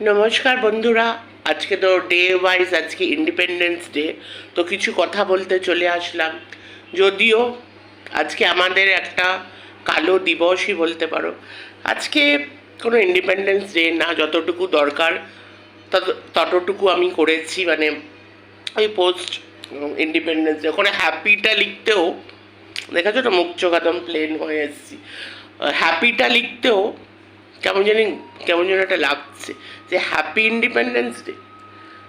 নমস্কার বন্ধুরা, আজকে তো ডে ওয়াইজ আজকে ইন্ডিপেন্ডেন্স ডে তো কিছু কথা বলতে চলে আসলাম। যদিও আজকে আমাদের একটা কালো দিবসই বলতে পারো। আজকে কোনো ইন্ডিপেন্ডেন্স ডে না, যতটুকু দরকার, তত- ততটুকু আমি করেছি মানে ওই পোস্ট ইন্ডিপেন্ডেন্স ডে ওখানে হ্যাপিটা লিখতেও, দেখেছ তো মুখ চোখ একদম প্লেন হয়ে এসেছি। হ্যাপিটা লিখতেও কেমন জানি, কেমন যেন একটা লাগছে যে হ্যাপি ইন্ডিপেন্ডেন্স ডে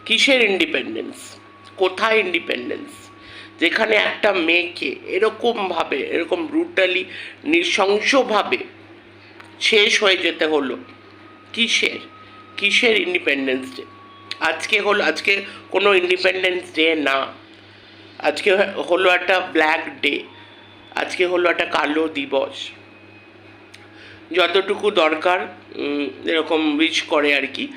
কিসের ইন্ডিপেন্ডেন্স কোথায় ইন্ডিপেন্ডেন্স যেখানে একটা মেয়েকে এরকমভাবে, এরকম ব্রুটালি নৃশংসভাবে শেষ হয়ে যেতে হলো, কিসের? কিসের ইন্ডিপেন্ডেন্স ডে আজকে হলো, আজকে কোনো ইন্ডিপেন্ডেন্স ডে না। আজকে হলো একটা ব্ল্যাক ডে আজকে হলো একটা কালো দিবস। যতটুকু দরকার এরকম উইচ করে আর কি,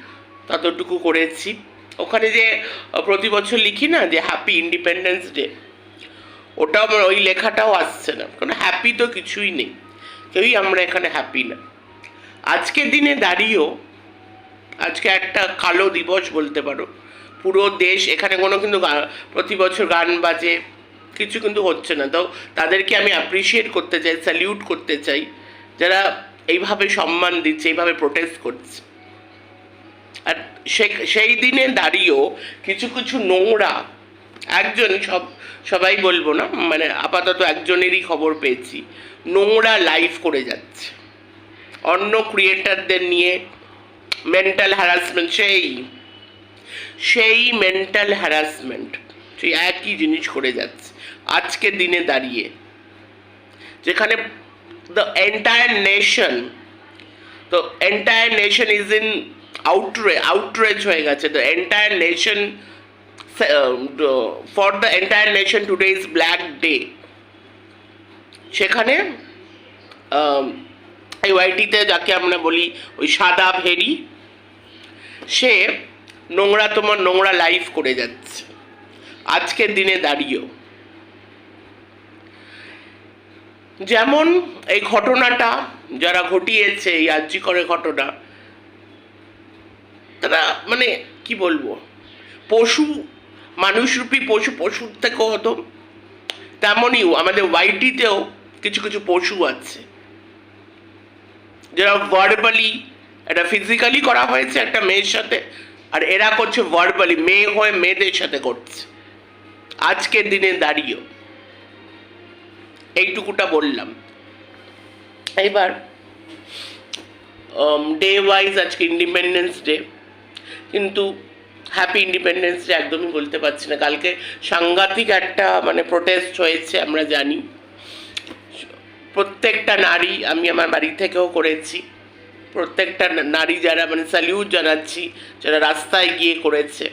ততটুকু করেছি। ওখানে যে প্রতি বছর লিখি না যে হ্যাপি ইন্ডিপেন্ডেন্স ডে ওটাও আমার ওই লেখাটাও আসছে না। কারণ হ্যাপি তো কিছুই নেই। কেউই আমরা এখানে হ্যাপি না। আজকের দিনে দাঁড়িয়েও, আজকে একটা কালো দিবস বলতে পারো। পুরো দেশ, এখানে কোনো কিন্তু প্রতি বছর গান বাজে, কিছু কিন্তু হচ্ছে না। তো তাদেরকে আমি অ্যাপ্রিসিয়েট করতে চাই স্যালিউট করতে চাই। যারা এইভাবে সম্মান দিচ্ছে, এইভাবে প্রোটেস্ট করছে। আর সেই দিনে দাঁড়িয়েও কিছু কিছু নোংরা, একজন সব, সবাই বলব না মানে আপাতত একজনেরই খবর পেয়েছি, নোংরা লাইভ করে যাচ্ছে। অন্য ক্রিয়েটারদের নিয়ে মেন্টাল হ্যারাসমেন্ট সেই সেই মেন্টাল হ্যারাসমেন্ট সেই একই জিনিস করে যাচ্ছে। আজকের দিনে দাঁড়িয়ে, যেখানে দ্য এন্টায়ার নেশন তো entire nation is in outrage outrage হয়ে গেছে। The entire nation for the entire nation today is black day সেখানে আম, এই ওয়াইটিতে যাকে আমরা বলি ওই সাদা ভেরি সে নোংরা তোমার নোংরা লাইফ করে যাচ্ছে। আজকের দিনে দাঁড়িয়েও। যেমন এই ঘটনাটা, যারা ঘটিয়েছে, এই আর্যিকরের ঘটনা, তারা মানে কি বলব? পশু, মানুষরূপী পশু, পশুর থেকেও হতো। তেমনই আমাদের ওয়াইটিতেও কিছু কিছু পশু আছে। যারা ভার্বালি এটা ফিজিক্যালি করা হয়েছে একটা মেয়ের সাথে, আর এরা করছে ভার্বালি মেয়ে হয়ে মেয়েদের সাথে করছে। আজকের দিনে দাঁড়িয়েও। এইটুকুটা বললাম। এবার ডে ওয়াইজ আজকে ইন্ডিপেন্ডেন্স ডে কিন্তু হ্যাপি ইন্ডিপেন্ডেন্স ডে একদমই বলতে পারছি না। কালকে সাংঘাতিক একটা মানে প্রোটেস্ট হয়েছে, আমরা জানি। প্রত্যেকটা নারী, আমি আমার বাড়ি থেকেও করেছি। প্রত্যেকটা নারী যারা মানে স্যালিউট জানাচ্ছি, যারা রাস্তায় গিয়ে করেছে।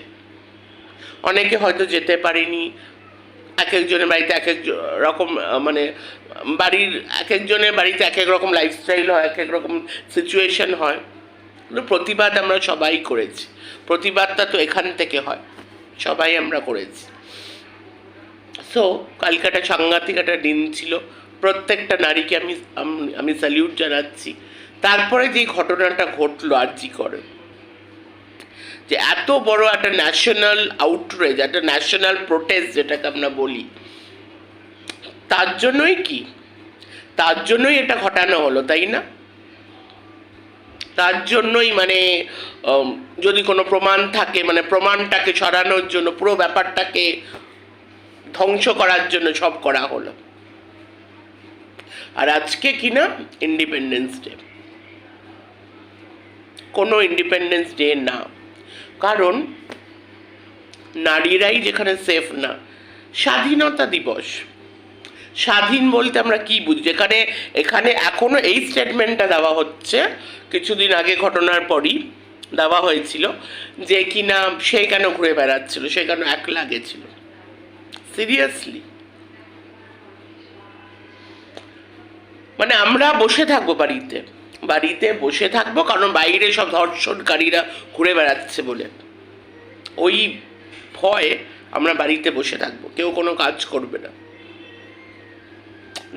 অনেকে হয়তো যেতে পারেনি এক একজনের বাড়িতে এক এক রকম মানে বাড়ির এক একজনের বাড়িতে এক এক রকম লাইফস্টাইল হয় এক এক রকম সিচুয়েশন হয়। কিন্তু প্রতিবাদ আমরা সবাই করেছি। প্রতিবাদটা তো এখান থেকে হয়। সবাই আমরা করেছি। সো কালকাটা সাংঘাতিক একটা দিন ছিল। প্রত্যেকটা নারীকে আমি আমি স্যালিউট জানাচ্ছি। তারপরে যে ঘটনাটা ঘটলো, আর জি করে? যে এত বড় একটা ন্যাশনাল আউটরেজ একটা ন্যাশনাল প্রোটেস্ট যেটাকে আমরা বলি, তার জন্যই কি? তার জন্যই এটা ঘটানো হলো, তাই না? তার জন্যই মানে যদি কোনো প্রমাণ থাকে মানে প্রমাণটাকে সরানোর জন্য, পুরো ব্যাপারটাকে ধ্বংস করার জন্য সব করা হলো। আর আজকে কি না? ইন্ডিপেন্ডেন্স ডে কোনো ইন্ডিপেন্ডেন্স ডে না। কারণ নারীরাই যেখানে সেফ না, স্বাধীনতা দিবস। স্বাধীন বলতে আমরা কি বুঝি? যেখানে, এখানে এখনও এই স্টেটমেন্টটা দেওয়া হচ্ছে, কিছুদিন আগে ঘটনার পরই দেওয়া হয়েছিল যে কিনা সে কেন ঘুরে বেড়াচ্ছিল, সে কেন একলা গেছিল। সিরিয়াসলি মানে আমরা বসে থাকব বাড়িতে। বাড়িতে বসে থাকব, কারণ বাইরে সব ধর্ষণকারীরা ঘুরে বেড়াচ্ছে বলে। ওই ভয়ে আমরা বাড়িতে বসে থাকব, কেউ কোনো কাজ করবে না।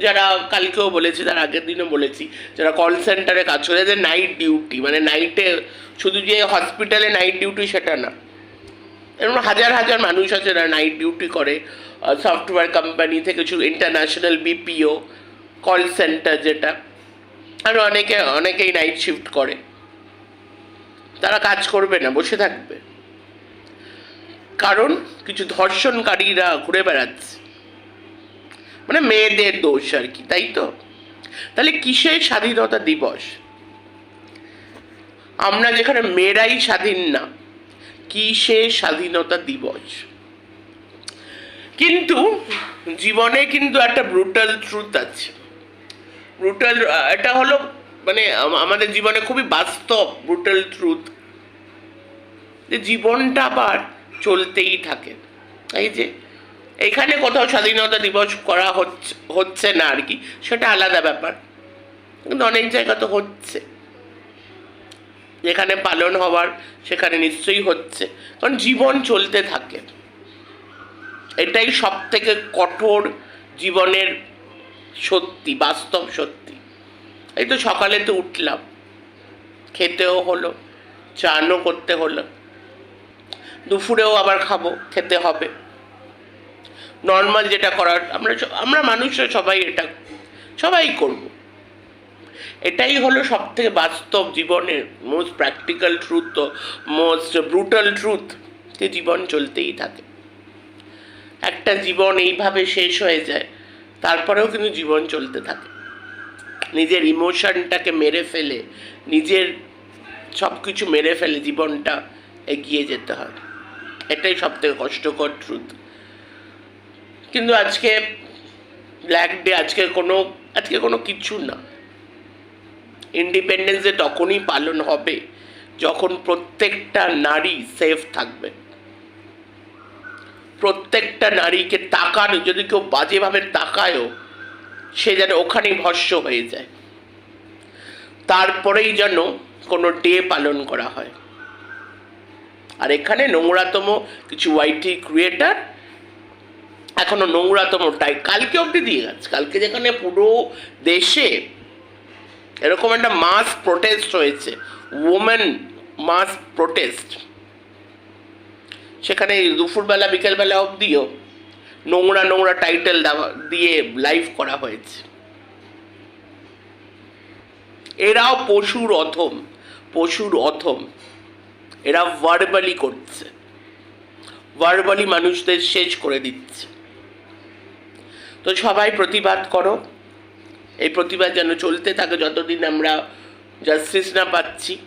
যারা কালকেও বলেছি, তার আগের দিনও বলেছি, যারা কল সেন্টারে কাজ করে যাদের নাইট ডিউটি মানে নাইটে শুধু যে হসপিটালে নাইট ডিউটি সেটা না। এরকম হাজার হাজার মানুষ আছে যারা নাইট ডিউটি করে সফটওয়্যার কোম্পানি থেকে শুরু ইন্টারন্যাশনাল বিপিও কল সেন্টার যেটা। আর অনেকে, অনেকেই নাইট শিফট করে। তারা কাজ করবে না, বসে থাকবে। কারণ কিছু ধর্ষণকারীরা ঘুরে বেড়াচ্ছে। মানে মেয়েদের দোষ আর কি, তাই তো? তাহলে কিসের স্বাধীনতা দিবস? আমরা যেখানে মেয়েরাই স্বাধীন না, কিসের স্বাধীনতা দিবস? কিন্তু জীবনে কিন্তু একটা ব্রুটাল ট্রুথ আছে। ব্রুটাল এটা হলো মানে আমাদের জীবনে খুবই বাস্তব ব্রুটাল ট্রুথ যে জীবনটা আবার চলতেই থাকে। এই যে, এখানে কোথাও স্বাধীনতা দিবস করা হচ্ছে হচ্ছে না আর কি, সেটা আলাদা ব্যাপার। কিন্তু অনেক জায়গা তো হচ্ছে। যেখানে পালন হওয়ার, সেখানে নিশ্চয়ই হচ্ছে। কারণ জীবন চলতে থাকে। এটাই সব থেকে কঠোর জীবনের সত্যি, বাস্তব সত্যি। এই তো সকালে তো উঠলাম। খেতেও হলো, চানও করতে হলো। দুপুরেও আবার খাব, খেতে হবে। নর্মাল যেটা করার, আমরা আমরা মানুষরা সবাই এটা, সবাই করব। এটাই হলো সব থেকে বাস্তব জীবনের মোস্ট প্র্যাকটিক্যাল ট্রুথ তো মোস্ট ব্রুটাল ট্রুথ যে জীবন চলতেই থাকে। একটা জীবন এইভাবে শেষ হয়ে যায় তারপরেও কিন্তু জীবন চলতে থাকে। নিজের ইমোশনটাকে মেরে ফেলে, নিজের সব কিছু মেরে ফেলে জীবনটা এগিয়ে যেতে হয়। এটাই সব থেকে কষ্টকর ট্রুথ কিন্তু আজকে ব্ল্যাক ডে আজকে কোনো আজকে কোনো কিছু না। ইন্ডিপেন্ডেন্স ডে তখনই পালন হবে যখন প্রত্যেকটা নারী সেফ থাকবে। প্রত্যেকটা নারীকে তাকানো, যদি কেউ বাজেভাবে তাকায়ও, সে যেন ওখানেই ভস্য হয়ে যায়। তারপরেই যেন কোনো ডে পালন করা হয়। আর এখানে নোংরাতম কিছু ওয়াইটি ক্রিয়েটার এখনও নোংরাতমটাই কালকে অবধি দিয়ে গেছে। কালকে যেখানে পুরো দেশে এরকম একটা মাস প্রোটেস্ট হয়েছে। ওমেন মাস প্রোটেস্ট সেখানে দুপুরবেলা, বিকেলবেলা অবধিও নোংরা নোংরা টাইটেল দিয়ে লাইভ করা হয়েছে। এরাও পশুর অথম পশুর অথম এরা ভার্বালি করছে। ভার্বালি মানুষদের শেষ করে দিচ্ছে। তো সবাই প্রতিবাদ করো। এই প্রতিবাদ যেন চলতে থাকে, যতদিন আমরা জাস্টিস না পাচ্ছি।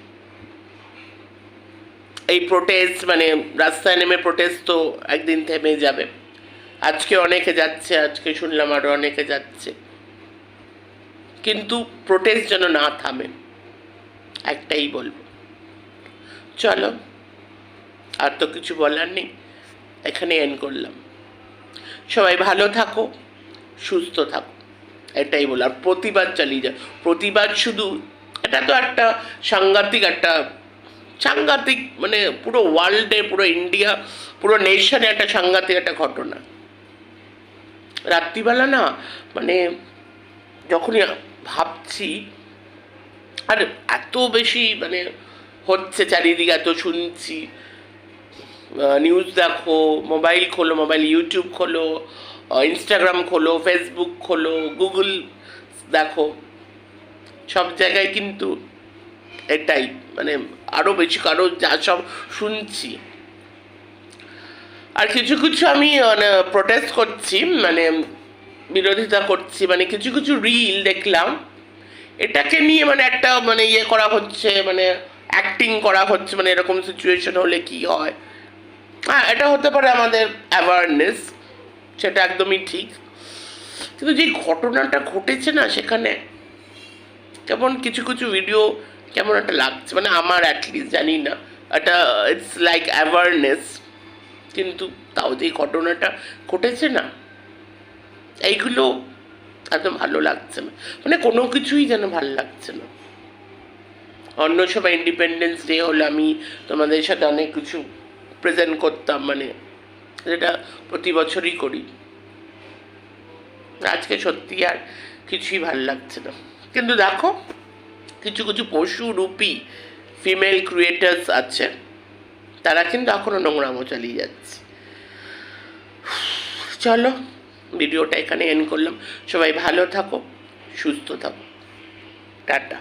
এই প্রোটেস্ট মানে রাস্তায় নেমে প্রোটেস্ট তো একদিন থেমে যাবে। আজকে অনেকে যাচ্ছে, আজকে শুনলাম আরও অনেকে যাচ্ছে। কিন্তু প্রোটেস্ট যেন না থামে, একটাই বলব। চলো, আর তো কিছু বলার নেই এখানে এন্ড করলাম। সবাই ভালো থাকো, সুস্থ থাকো, এটাই বল আর প্রতিবাদ চালিয়ে যাও। প্রতিবাদ শুধু, এটা তো একটা সাংঘাতিক একটা সাংঘাতিক মানে পুরো ওয়ার্ল্ডে, পুরো ইন্ডিয়া, পুরো নেশনে একটা সাংঘাতিক একটা ঘটনা। রাত্রিবেলা না মানে যখনই ভাবছি, আর এত বেশি মানে হচ্ছে চারিদিকে, এত শুনছি নিউজ দেখো মোবাইল খোলো মোবাইল ইউটিউব খোলো ইনস্টাগ্রাম খোলো ফেসবুক খোলো গুগল দেখো, সব জায়গায় কিন্তু এটাই মানে আরও বেশি কারও যা সব শুনছি। আর কিছু কিছু আমি মানে প্রোটেস্ট করছি মানে বিরোধিতা করছি মানে কিছু কিছু রিল দেখলাম। এটাকে নিয়ে মানে একটা মানে ইয়ে করা হচ্ছে মানে অ্যাক্টিং করা হচ্ছে মানে এরকম সিচুয়েশন হলে কি হয়? হ্যাঁ এটা হতে পারে আমাদের অ্যাওয়ারনেস সেটা একদমই ঠিক। কিন্তু যে ঘটনাটা ঘটেছে না সেখানে যেমন কিছু কিছু ভিডিও কেমন একটা লাগছে মানে আমার অ্যাটলিস্ট জানি না, একটা ইটস লাইক অ্যাওয়ারনেস কিন্তু তাও যে ঘটনাটা ঘটেছে না, এইগুলো এত ভালো লাগছে না মানে কোনো কিছুই যেন ভালো লাগছে না। অন্য সময় ইন্ডিপেন্ডেন্স ডে হলে আমি তোমাদের সাথে অনেক কিছু প্রেজেন্ট করতাম মানে যেটা প্রতি বছরই করি। আজকে সত্যি আর কিছুই ভালো লাগছে না। কিন্তু দেখো কিছু কিছু পশু রূপী ফিমেল ক্রিয়েটার্স আছে। তারা কিন্তু এখনও নোংরামো চালিয়ে যাচ্ছে। চলো ভিডিওটা এখানে এন্ড করলাম। সবাই ভালো থাকো, সুস্থ থাকো। টাটা।